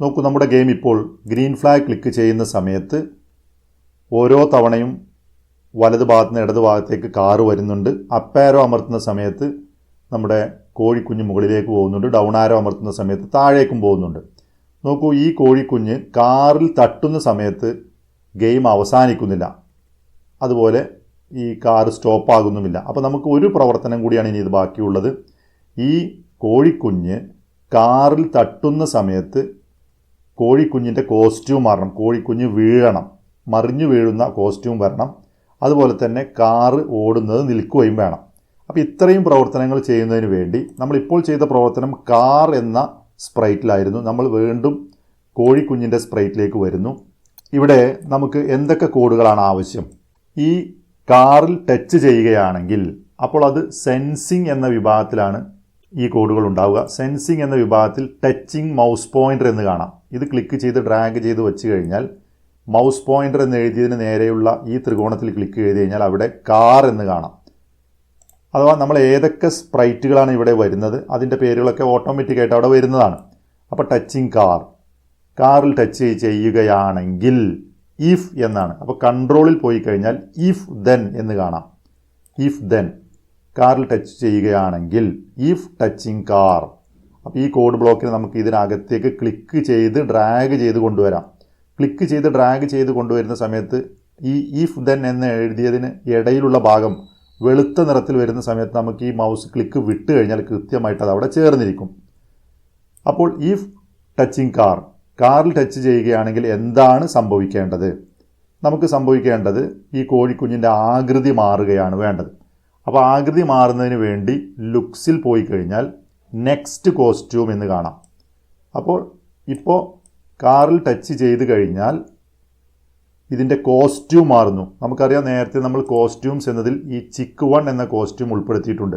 നോക്കൂ നമ്മുടെ ഗെയിം ഇപ്പോൾ ഗ്രീൻ ഫ്ലാഗ് ക്ലിക്ക് ചെയ്യുന്ന സമയത്ത് ഓരോ തവണയും വലത് ഭാഗത്ത് നിന്ന് ഇടത് ഭാഗത്തേക്ക് കാറ് വരുന്നുണ്ട്. അപ്പാരോ അമർത്തുന്ന സമയത്ത് നമ്മുടെ കോഴിക്കുഞ്ഞ് മുകളിലേക്ക് പോകുന്നുണ്ട്. ഡൗൺ ആരോ അമർത്തുന്ന സമയത്ത് താഴേക്കും പോകുന്നുണ്ട്. നോക്കൂ ഈ കോഴിക്കുഞ്ഞ് കാറിൽ തട്ടുന്ന സമയത്ത് ഗെയിം അവസാനിക്കുന്നില്ല. അതുപോലെ ഈ കാർ സ്റ്റോപ്പാകുന്നുമില്ല. അപ്പോൾ നമുക്ക് ഒരു പ്രവർത്തനം കൂടിയാണ് ഇനി ഇത് ബാക്കിയുള്ളത്. ഈ കോഴിക്കുഞ്ഞ് കാറിൽ തട്ടുന്ന സമയത്ത് കോഴിക്കുഞ്ഞിന്റെ കോസ്റ്റ്യൂം മാറണം. കോഴിക്കുഞ്ഞ് വീഴണം. മറിഞ്ഞു വീഴുന്ന കോസ്റ്റ്യൂം വരണം. അതുപോലെ തന്നെ കാറ് ഓടുന്നത് നിൽക്കുകയും വേണം. അപ്പോൾ ഇത്രയും പ്രവർത്തനങ്ങൾ ചെയ്യുന്നതിന് വേണ്ടി നമ്മളിപ്പോൾ ചെയ്ത പ്രവർത്തനം കാർ എന്ന സ്പ്രൈറ്റിലായിരുന്നു നമ്മൾ വീണ്ടും കോഴിക്കുഞ്ഞിന്റെ സ്പ്രൈറ്റിലേക്ക് വരുന്നു. ഇവിടെ നമുക്ക് എന്തൊക്കെ കോഡുകളാണ് ആവശ്യം? ഈ കാറിൽ ടച്ച് ചെയ്യുകയാണെങ്കിൽ അപ്പോൾ അത് സെൻസിങ് എന്ന വിഭാഗത്തിലാണ് ഈ കോഡുകൾ ഉണ്ടാവുക. സെൻസിങ് എന്ന വിഭാഗത്തിൽ ടച്ചിങ് മൗസ് പോയിന്റർ എന്ന് കാണാം. ഇത് ക്ലിക്ക് ചെയ്ത് ഡ്രാഗ് ചെയ്ത് വെച്ച് കഴിഞ്ഞാൽ മൗസ് പോയിന്റർ എന്ന് എഴുതിയതിന് നേരെയുള്ള ഈ ത്രികോണത്തിൽ ക്ലിക്ക് ചെയ്ത് കഴിഞ്ഞാൽ അവിടെ കാർ എന്ന് കാണാം. അഥവാ നമ്മൾ ഏതൊക്കെ സ്പ്രൈറ്റുകളാണ് ഇവിടെ വരുന്നത് അതിന്റെ പേരുകളൊക്കെ ഓട്ടോമാറ്റിക്കായിട്ട് അവിടെ വരുന്നതാണ്. അപ്പോൾ ടച്ചിങ് കാർ കാറിൽ ടച്ച് ചെയ്യുകയാണെങ്കിൽ ഇഫ് എന്നാണ്. അപ്പോൾ കൺട്രോളിൽ പോയി കഴിഞ്ഞാൽ ഇഫ് ദെൻ എന്ന് കാണാം. ഇഫ് ദെൻ കാറിൽ ടച്ച് ചെയ്യുകയാണെങ്കിൽ ഇഫ് ടച്ചിങ് കാർ അപ്പോൾ ഈ കോഡ് ബ്ലോക്കിൽ നമുക്ക് ഇതിനകത്തേക്ക് ക്ലിക്ക് ചെയ്ത് ഡ്രാഗ് ചെയ്ത് കൊണ്ടുവരാം. ക്ലിക്ക് ചെയ്ത് ഡ്രാഗ് ചെയ്ത് കൊണ്ടുവരുന്ന സമയത്ത് ഈ ഇഫ് ദെൻ എന്ന് എഴുതിയതിന് ഇടയിലുള്ള ഭാഗം വെളുത്ത നിറത്തിൽ വരുന്ന സമയത്ത് നമുക്ക് ഈ മൗസ് ക്ലിക്ക് വിട്ട് കഴിഞ്ഞാൽ കൃത്യമായിട്ട് അത് അവിടെ ചേർന്നിരിക്കും. അപ്പോൾ ഇഫ് ടച്ചിങ് കാർ കാറിൽ ടച്ച് ചെയ്യുകയാണെങ്കിൽ എന്താണ് സംഭവിക്കേണ്ടത്? നമുക്ക് സംഭവിക്കേണ്ടത് ഈ കോഴിക്കുഞ്ഞിന്റെ ആകൃതി മാറുകയാണ് വേണ്ടത്. അപ്പോൾ ആകൃതി മാറുന്നതിന് വേണ്ടി ലുക്സിൽ പോയി കഴിഞ്ഞാൽ നെക്സ്റ്റ് കോസ്റ്റ്യൂം എന്ന് കാണാം. അപ്പോൾ ഇപ്പോൾ കാറിൽ ടച്ച് ചെയ്ത് കഴിഞ്ഞാൽ ഇതിന്റെ കോസ്റ്റ്യൂം മാറുന്നു. നമുക്കറിയാം നേരത്തെ നമ്മൾ കോസ്റ്റ്യൂംസ് എന്നതിൽ ഈ ചിക്ക് വൺ എന്ന കോസ്റ്റ്യൂം ഉൾപ്പെടുത്തിയിട്ടുണ്ട്.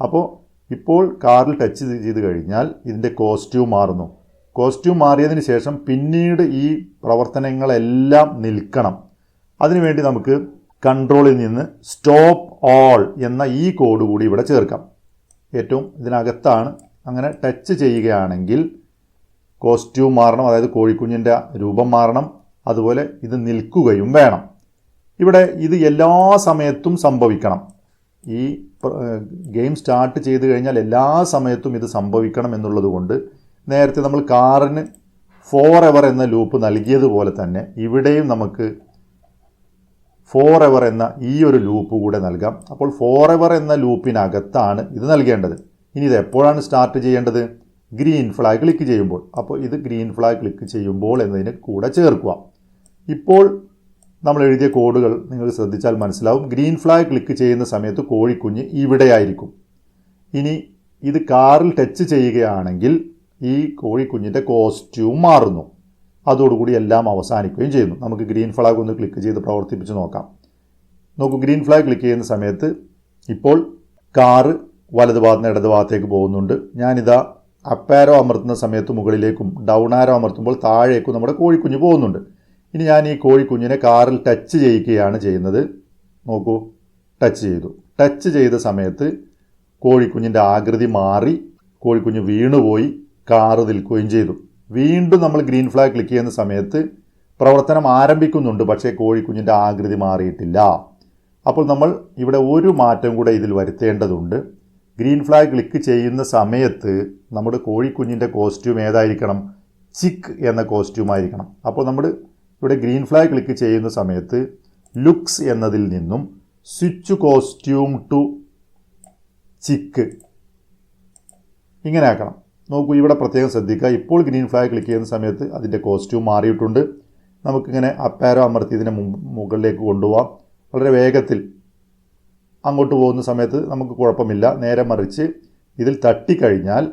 അപ്പോൾ ഇപ്പോൾ കാറിൽ ടച്ച് ചെയ്ത് കഴിഞ്ഞാൽ ഇതിന്റെ കോസ്റ്റ്യൂം മാറുന്നു. കോസ്റ്റ്യൂം മാറിയതിന് ശേഷം പിന്നീട് ഈ പ്രവർത്തനങ്ങളെല്ലാം നിൽക്കണം. അതിനുവേണ്ടി നമുക്ക് കൺട്രോളിൽ നിന്ന് സ്റ്റോപ്പ് ഓൾ എന്ന ഈ കോഡ് കൂടി ഇവിടെ ചേർക്കാം. ഏറ്റവും ഇതിനകത്താണ്. അങ്ങനെ ടച്ച് ചെയ്യുകയാണെങ്കിൽ കോസ്റ്റ്യൂം മാറണം അതായത് കോഴിക്കുഞ്ഞിന്റെ രൂപം മാറണം അതുപോലെ ഇത് നിൽക്കുകയും വേണം. ഇവിടെ ഇത് എല്ലാ സമയത്തും സംഭവിക്കണം. ഈ ഗെയിം സ്റ്റാർട്ട് ചെയ്ത് കഴിഞ്ഞാൽ എല്ലാ സമയത്തും ഇത് സംഭവിക്കണം എന്നുള്ളത് കൊണ്ട് നേരത്തെ നമ്മൾ കാറിന് ഫോർ എവർ എന്ന ലൂപ്പ് നൽകിയതുപോലെ തന്നെ ഇവിടെയും നമുക്ക് ഫോർ എവർ എന്ന ഈ ഒരു ലൂപ്പ് കൂടെ നൽകാം. അപ്പോൾ ഫോർ എവർ എന്ന ലൂപ്പിനകത്താണ് ഇത് നൽകേണ്ടത്. ഇനി ഇത് എപ്പോഴാണ് സ്റ്റാർട്ട് ചെയ്യേണ്ടത്? ഗ്രീൻ ഫ്ലാഗ് ക്ലിക്ക് ചെയ്യുമ്പോൾ. അപ്പോൾ ഇത് ഗ്രീൻ ഫ്ലാഗ് ക്ലിക്ക് ചെയ്യുമ്പോൾ എന്നതിന് കൂടെ ചേർക്കുക. ഇപ്പോൾ നമ്മൾ എഴുതിയ കോഡുകൾ നിങ്ങൾ ശ്രദ്ധിച്ചാൽ മനസ്സിലാവും. ഗ്രീൻ ഫ്ലാഗ് ക്ലിക്ക് ചെയ്യുന്ന സമയത്ത് കോഴിക്കുഞ്ഞ് ഇവിടെയായിരിക്കും. ഇനി ഇത് കാറിൽ ടച്ച് ചെയ്യുകയാണെങ്കിൽ ഈ കോഴിക്കുഞ്ഞിന്റെ കോസ്റ്റ്യൂം മാറുന്നു. അതോടുകൂടി എല്ലാം അവസാനിക്കുകയും ചെയ്യുന്നു. നമുക്ക് ഗ്രീൻ ഫ്ലാഗ് ഒന്ന് ക്ലിക്ക് ചെയ്ത് പ്രവർത്തിപ്പിച്ച് നോക്കാം. നോക്കൂ ഗ്രീൻ ഫ്ലാഗ് ക്ലിക്ക് ചെയ്യുന്ന സമയത്ത് ഇപ്പോൾ കാറ് വലത് ഭാഗത്ത് നിന്ന് ഇടത് ഭാഗത്തേക്ക് പോകുന്നുണ്ട്. ഞാനിതാ അപ്പാരോ അമർത്തുന്ന സമയത്ത് മുകളിലേക്കും ഡൗൺ ആരോ അമർത്തുമ്പോൾ താഴേക്കും നമ്മുടെ കോഴിക്കുഞ്ഞ് പോകുന്നുണ്ട്. ഇനി ഞാൻ ഈ കോഴിക്കുഞ്ഞിനെ കാറിൽ ടച്ച് ചെയ്യിക്കുകയാണ് ചെയ്യുന്നത്. നോക്കൂ ടച്ച് ചെയ്തു. ടച്ച് ചെയ്ത സമയത്ത് കോഴിക്കുഞ്ഞിന്റെ ആകൃതി മാറി കോഴിക്കുഞ്ഞ് വീണുപോയി കാറ് നിൽക്കുകയും ചെയ്തു. വീണ്ടും നമ്മൾ ഗ്രീൻ ഫ്ലാഗ് ക്ലിക്ക് ചെയ്യുന്ന സമയത്ത് പ്രവർത്തനം ആരംഭിക്കുന്നുണ്ട് പക്ഷേ കോഴിക്കുഞ്ഞിന്റെ ആകൃതി മാറിയിട്ടില്ല. അപ്പോൾ നമ്മൾ ഇവിടെ ഒരു മാറ്റം കൂടെ ഇതിൽ വരുത്തേണ്ടതുണ്ട്. ഗ്രീൻ ഫ്ലാഗ് ക്ലിക്ക് ചെയ്യുന്ന സമയത്ത് നമ്മുടെ കോഴിക്കുഞ്ഞിന്റെ കോസ്റ്റ്യൂം ഏതായിരിക്കണം? ചിക്ക് എന്ന കോസ്റ്റ്യൂം ആയിരിക്കണം. അപ്പോൾ നമ്മൾ ഇവിടെ ഗ്രീൻ ഫ്ലാഗ് ക്ലിക്ക് ചെയ്യുന്ന സമയത്ത് ലുക്സ് എന്നതിൽ നിന്നും സ്വിച്ച് കോസ്റ്റ്യൂം ടു ചിക്ക് ഇങ്ങനെ ആക്കണം. നോക്കൂ ഇവിടെ പ്രത്യേകം ശ്രദ്ധിക്കുക. ഇപ്പോൾ ഗ്രീൻ ഫ്ലാഗ് ക്ലിക്ക് ചെയ്യുന്ന സമയത്ത് അതിന്റെ കോസ്റ്റ്യൂം മാറിയിട്ടുണ്ട്. നമുക്കിങ്ങനെ അപ്പാരോ അമർത്തി ഇതിനെ മുകളിലേക്ക് കൊണ്ടുപോകാം വളരെ വേഗത്തിൽ അങ്ങോട്ട് പോകുന്ന സമയത്ത് നമുക്ക് കുഴപ്പമില്ല. നേരെ മറിച്ച് ഇതിൽ തട്ടിക്കഴിഞ്ഞാൽ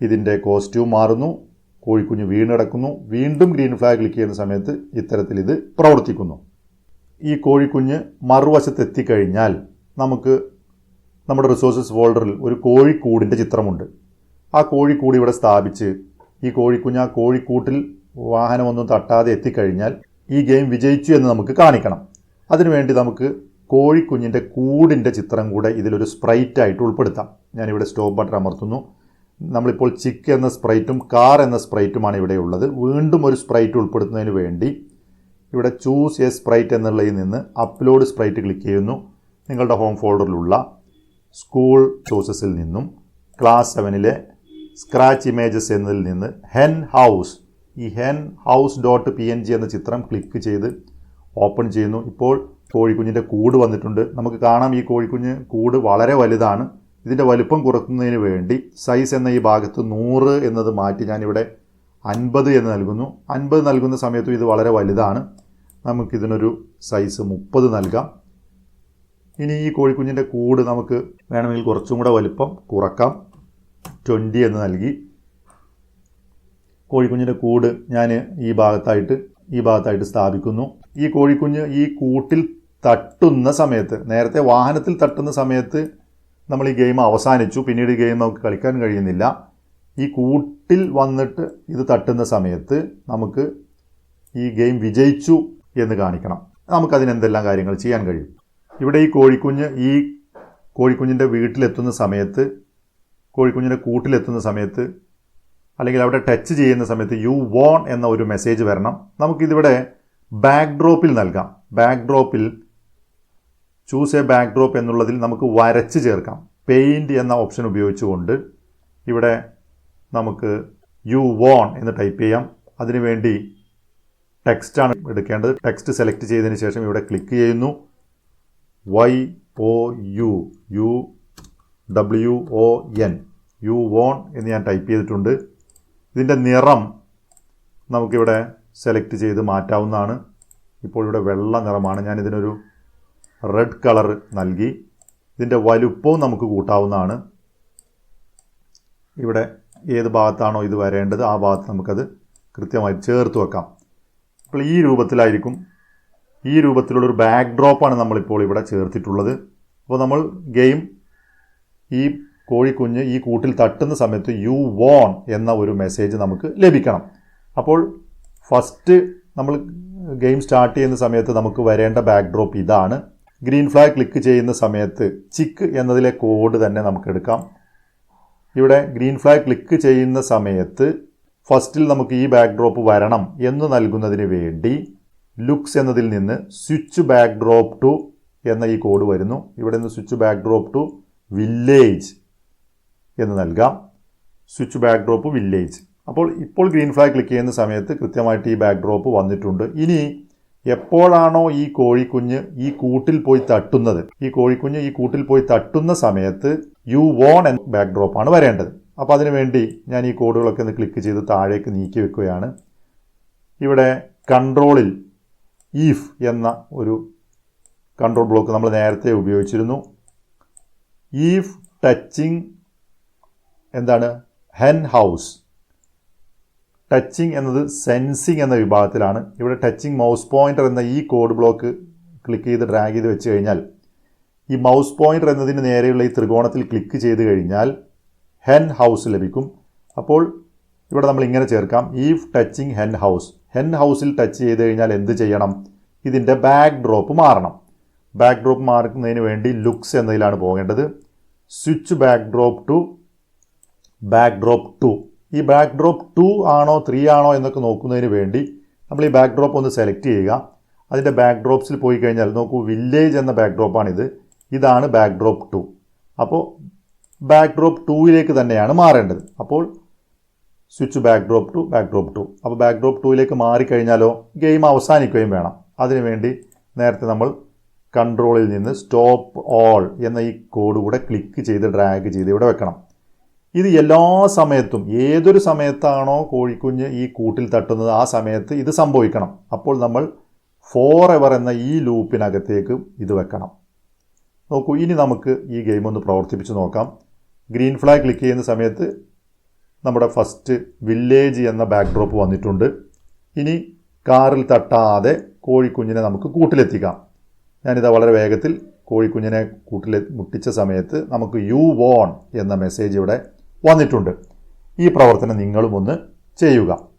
ഇതിന്റെ കോസ്റ്റ്യൂം മാറുന്നു കോഴിക്കുഞ്ഞ് വീണിടക്കുന്നു. വീണ്ടും ഗ്രീൻ ഫ്ലാഗ് ക്ലിക്ക് ചെയ്യുന്ന സമയത്ത് ഇത്തരത്തിൽ ഇത് പ്രവർത്തിക്കുന്നു. ഈ കോഴിക്കുഞ്ഞ് മറുവശത്ത് എത്തിക്കഴിഞ്ഞാൽ നമുക്ക് നമ്മുടെ റിസോഴ്സസ് ഫോൾഡറിൽ ഒരു കോഴിക്കൂടിന്റെ ചിത്രമുണ്ട്. ആ കോഴിക്കൂട് ഇവിടെ സ്ഥാപിച്ച് ഈ കോഴിക്കുഞ്ഞ് ആ കോഴിക്കൂട്ടിൽ വാഹനമൊന്നും തട്ടാതെ എത്തിക്കഴിഞ്ഞാൽ ഈ ഗെയിം വിജയിച്ചു എന്ന് നമുക്ക് കാണിക്കണം. അതിനുവേണ്ടി നമുക്ക് കോഴിക്കുഞ്ഞിന്റെ കൂടിന്റെ ചിത്രം കൂടെ ഇതിലൊരു സ്പ്രൈറ്റ് ആയിട്ട് ഉൾപ്പെടുത്താം. ഞാനിവിടെ സ്റ്റോപ്പ് ബട്ടൺ അമർത്തുന്നു. നമ്മളിപ്പോൾ ചിക്ക് എന്ന സ്പ്രൈറ്റും കാർ എന്ന സ്പ്രൈറ്റുമാണ് ഇവിടെ ഉള്ളത്. വീണ്ടും ഒരു സ്പ്രൈറ്റ് ഉൾപ്പെടുത്തുന്നതിന് വേണ്ടി ഇവിടെ ചൂസ് എ സ്പ്രൈറ്റ് എന്നുള്ളതിൽ നിന്ന് അപ്ലോഡ് സ്പ്രൈറ്റ് ക്ലിക്ക് ചെയ്യുന്നു. നിങ്ങളുടെ ഹോം ഫോൾഡറിലുള്ള സ്കൂൾ ചോയ്സസിൽ നിന്നും ക്ലാസ് സെവനിലെ സ്ക്രാച്ച് ഇമേജസ് എന്നതിൽ നിന്ന് ഹെൻ ഹൗസ് ഈ hen house dot P N G എന്ന ചിത്രം ക്ലിക്ക് ചെയ്ത് ഓപ്പൺ ചെയ്യുന്നു. ഇപ്പോൾ കോഴിക്കുഞ്ഞിന്റെ കൂട് വന്നിട്ടുണ്ട്. നമുക്ക് കാണാം ഈ കോഴിക്കുഞ്ഞ് കൂട് വളരെ വലുതാണ്. ഇതിന്റെ വലുപ്പം കുറക്കുന്നതിന് വേണ്ടി സൈസ് എന്ന ഈ ഭാഗത്ത് നൂറ് എന്നത് മാറ്റി ഞാനിവിടെ അൻപത് എന്ന് നൽകുന്നു. അൻപത് നൽകുന്ന സമയത്തും ഇത് വളരെ വലുതാണ്. നമുക്കിതിനൊരു സൈസ് മുപ്പത് നൽകാം. ഇനി ഈ കോഴിക്കുഞ്ഞിന്റെ കൂട് നമുക്ക് വേണമെങ്കിൽ കുറച്ചും കൂടെ വലുപ്പം കുറക്കാം. ട്വന്റി എന്ന് നൽകി. കോഴിക്കുഞ്ഞിന്റെ കൂട് ഞാൻ ഈ ഭാഗത്തായിട്ട് ഈ ഭാഗത്തായിട്ട് സ്ഥാപിക്കുന്നു. ഈ കോഴിക്കുഞ്ഞ് ഈ കൂട്ടിൽ തട്ടുന്ന സമയത്ത് നേരത്തെ വാഹനത്തിൽ തട്ടുന്ന സമയത്ത് നമ്മൾ ഈ ഗെയിം അവസാനിച്ചു. പിന്നീട് ഈ ഗെയിം നമുക്ക് കളിക്കാൻ കഴിയുന്നില്ല. ഈ കൂട്ടിൽ വന്നിട്ട് ഇത് തട്ടുന്ന സമയത്ത് നമുക്ക് ഈ ഗെയിം വിജയിച്ചു എന്ന് കാണിക്കണം. നമുക്കതിനെന്തെല്ലാം കാര്യങ്ങൾ ചെയ്യാൻ കഴിയും? ഇവിടെ ഈ കോഴിക്കുഞ്ഞ് ഈ കോഴിക്കുഞ്ഞിന്റെ വീട്ടിലെത്തുന്ന സമയത്ത് കോഴിക്കുഞ്ഞിന്റെ കൂട്ടിലെത്തുന്ന സമയത്ത് അല്ലെങ്കിൽ അവിടെ ടച്ച് ചെയ്യുന്ന സമയത്ത് യു വോൺ എന്ന ഒരു മെസ്സേജ് വരണം. നമുക്കിതിവിടെ ബാക്ക് ഡ്രോപ്പിൽ നൽകാം. ബാക്ക് ഡ്രോപ്പിൽ ചൂസ് എ ബാക്ക് ഡ്രോപ്പ് എന്നുള്ളതിൽ നമുക്ക് വരച്ച് ചേർക്കാം. പെയിന്റ് എന്ന ഓപ്ഷൻ ഉപയോഗിച്ചുകൊണ്ട് ഇവിടെ നമുക്ക് യു വോൺ എന്ന് ടൈപ്പ് ചെയ്യാം. അതിനുവേണ്ടി ടെക്സ്റ്റാണ് എടുക്കേണ്ടത്. ടെക്സ്റ്റ് സെലക്ട് ചെയ്തതിന് ശേഷം ഇവിടെ ക്ലിക്ക് ചെയ്യുന്നു. Y O U you W O N you won എന്ന് ഞാൻ ടൈപ്പ് ചെയ്തിട്ടുണ്ട്. ഇതിന്റെ നിറം നമുക്കിവിടെ സെലക്ട് ചെയ്ത് മാറ്റാവുന്നതാണ്. ഇപ്പോൾ ഇവിടെ വെള്ള നിറമാണ്. ഞാൻ ഇതിനൊരു റെഡ് കളർ നൽകി. ഇതിന്റെ വലുപ്പവും നമുക്ക് കൂട്ടാവുന്നതാണ്. ഇവിടെ ഏത് ഭാഗത്താണോ ഇത് വരേണ്ടത് ആ ഭാഗത്ത് നമുക്കത് കൃത്യമായി ചേർത്ത് വെക്കാം. അപ്പോൾ ഈ രൂപത്തിലായിരിക്കും. ഈ രൂപത്തിലുള്ളൊരു ബാക്ക് ഡ്രോപ്പാണ് നമ്മളിപ്പോൾ ഇവിടെ ചേർത്തിട്ടുള്ളത്. അപ്പോൾ നമ്മൾ ഗെയിം ഈ കോഴിക്കുഞ്ഞ് ഈ കൂട്ടിൽ തട്ടുന്ന സമയത്ത് യു വോൺ എന്ന ഒരു മെസ്സേജ് നമുക്ക് ലഭിക്കണം. അപ്പോൾ ഫസ്റ്റ് നമ്മൾ ഗെയിം സ്റ്റാർട്ട് ചെയ്യുന്ന സമയത്ത് നമുക്ക് വരേണ്ട ബാക്ക്ഡ്രോപ്പ് ഇതാണ്. ഗ്രീൻ ഫ്ലാഗ് ക്ലിക്ക് ചെയ്യുന്ന സമയത്ത് ചിക്ക് എന്നതിലെ കോഡ് തന്നെ നമുക്ക് എടുക്കാം. ഇവിടെ ഗ്രീൻ ഫ്ലാഗ് ക്ലിക്ക് ചെയ്യുന്ന സമയത്ത് ഫസ്റ്റിൽ നമുക്ക് ഈ ബാക്ക്ഡ്രോപ്പ് വരണം എന്ന് നൽകുന്നതിന് വേണ്ടി ലുക്സ് എന്നതിൽ നിന്ന് സ്വിച്ച് ബാക്ക് ഡ്രോപ്പ് ടു എന്ന ഈ കോഡ് വരുന്നു. ഇവിടെ നിന്ന് switch back drop to village എന്ന് നൽകാം. സ്വിച്ച് ബാക്ക് ഡ്രോപ്പ് വില്ലേജ് അപ്പോൾ ഇപ്പോൾ ഗ്രീൻ ഫ്ലാഗ് ക്ലിക്ക് ചെയ്യുന്ന സമയത്ത് കൃത്യമായിട്ട് ഈ ബാക്ക് ഡ്രോപ്പ് വന്നിട്ടുണ്ട്. ഇനി എപ്പോഴാണോ ഈ കോഴിക്കുഞ്ഞ് ഈ കൂട്ടിൽ പോയി തട്ടുന്നത്? ഈ കോഴിക്കുഞ്ഞ് ഈ കൂട്ടിൽ പോയി തട്ടുന്ന സമയത്ത് യു വോൺ എൻ ബാക്ക് ആണ് വരേണ്ടത്. അപ്പോൾ അതിനുവേണ്ടി ഞാൻ ഈ കോഡുകളൊക്കെ ഒന്ന് ക്ലിക്ക് ചെയ്ത് താഴേക്ക് നീക്കി വെക്കുകയാണ്. ഇവിടെ കൺട്രോളിൽ ഈഫ് എന്ന ഒരു കൺട്രോൾ ബ്ലോക്ക് നമ്മൾ നേരത്തെ ഉപയോഗിച്ചിരുന്നു. ഈഫ് ടച്ചിങ് എന്താണ്? ഹെൻ ഹൗസ് ടച്ചിങ് എന്നത് സെൻസിങ് എന്ന വിഭാഗത്തിലാണ്. ഇവിടെ ടച്ചിങ് മൗസ് പോയിന്റർ എന്ന ഈ കോഡ് ബ്ലോക്ക് ക്ലിക്ക് ചെയ്ത് ഡ്രാഗ് ചെയ്ത് വെച്ച് കഴിഞ്ഞാൽ ഈ മൗസ് പോയിന്റർ എന്നതിന് നേരെയുള്ള ഈ ത്രികോണത്തിൽ ക്ലിക്ക് ചെയ്ത് കഴിഞ്ഞാൽ ഹെൻ ഹൗസ് ലഭിക്കും. അപ്പോൾ ഇവിടെ നമ്മൾ ഇങ്ങനെ ചേർക്കാം. If touching hen house hen ഹൗസിൽ ടച്ച് ചെയ്ത് കഴിഞ്ഞാൽ എന്ത് ചെയ്യണം? ഇതിന്റെ ബാക്ക് ഡ്രോപ്പ് മാറണം. ബാക്ക് ഡ്രോപ്പ് മാറുന്നതിന് വേണ്ടി ലുക്സ് എന്നതിലാണ് പോകേണ്ടത്. Switch back drop to back drop two ഈ ബാക്ക് ഡ്രോപ്പ് ടു ആണോ ത്രീ ആണോ എന്നൊക്കെ നോക്കുന്നതിന് വേണ്ടി നമ്മൾ ഈ ബാക്ക് ഡ്രോപ്പ് ഒന്ന് സെലക്ട് ചെയ്യുക. അതിന്റെ ബാക്ക് ഡ്രോപ്സിൽ പോയി കഴിഞ്ഞാൽ നോക്കൂ വില്ലേജ് എന്ന ബാക്ക് ഡ്രോപ്പാണിത് ഇതാണ് ബാക്ക് ഡ്രോപ്പ് ടു അപ്പോൾ ബാക്ക് ഡ്രോപ്പ് ടൂയിലേക്ക് തന്നെയാണ് മാറേണ്ടത്. അപ്പോൾ switch back drop two back drop two അപ്പോൾ ബാക്ക് ഡ്രോപ്പ് ടൂയിലേക്ക് മാറിക്കഴിഞ്ഞാലോ ഗെയിം അവസാനിക്കുകയും വേണം. അതിനുവേണ്ടി നേരത്തെ നമ്മൾ കൺട്രോളിൽ നിന്ന് സ്റ്റോപ്പ് ഓൾ എന്ന ഈ കോഡ് കൂടെ ക്ലിക്ക് ചെയ്ത് ഡ്രാഗ് ചെയ്ത് ഇവിടെ വെക്കണം. ഇത് എല്ലാ സമയത്തും ഏതൊരു സമയത്താണോ കോഴിക്കുഞ്ഞ് ഈ കൂട്ടിൽ തട്ടുന്നത് ആ സമയത്ത് ഇത് സംഭവിക്കണം. അപ്പോൾ നമ്മൾ ഫോർ എവർ എന്ന ഈ ലൂപ്പിനകത്തേക്ക് ഇത് വെക്കണം. നോക്കൂ ഇനി നമുക്ക് ഈ ഗെയിം ഒന്ന് പ്രവർത്തിപ്പിച്ച് നോക്കാം. ഗ്രീൻ ഫ്ലാഗ് ക്ലിക്ക് ചെയ്യുന്ന സമയത്ത് നമ്മുടെ ഫസ്റ്റ് വില്ലേജ് എന്ന ബാക്ക് ഡ്രോപ്പ് വന്നിട്ടുണ്ട്. ഇനി കാറിൽ തട്ടാതെ കോഴിക്കുഞ്ഞിനെ നമുക്ക് കൂട്ടിലെത്തിക്കാം. ഞാനിതാ വളരെ വേഗത്തിൽ കോഴിക്കുഞ്ഞിനെ കൂട്ടിലെ മുട്ടിച്ച സമയത്ത് നമുക്ക് യു വോൺ എന്ന മെസ്സേജ് ഇവിടെ വന്നിട്ടുണ്ട്. ഈ പ്രവർത്തനം നിങ്ങളും ഒന്ന് ചെയ്യുക.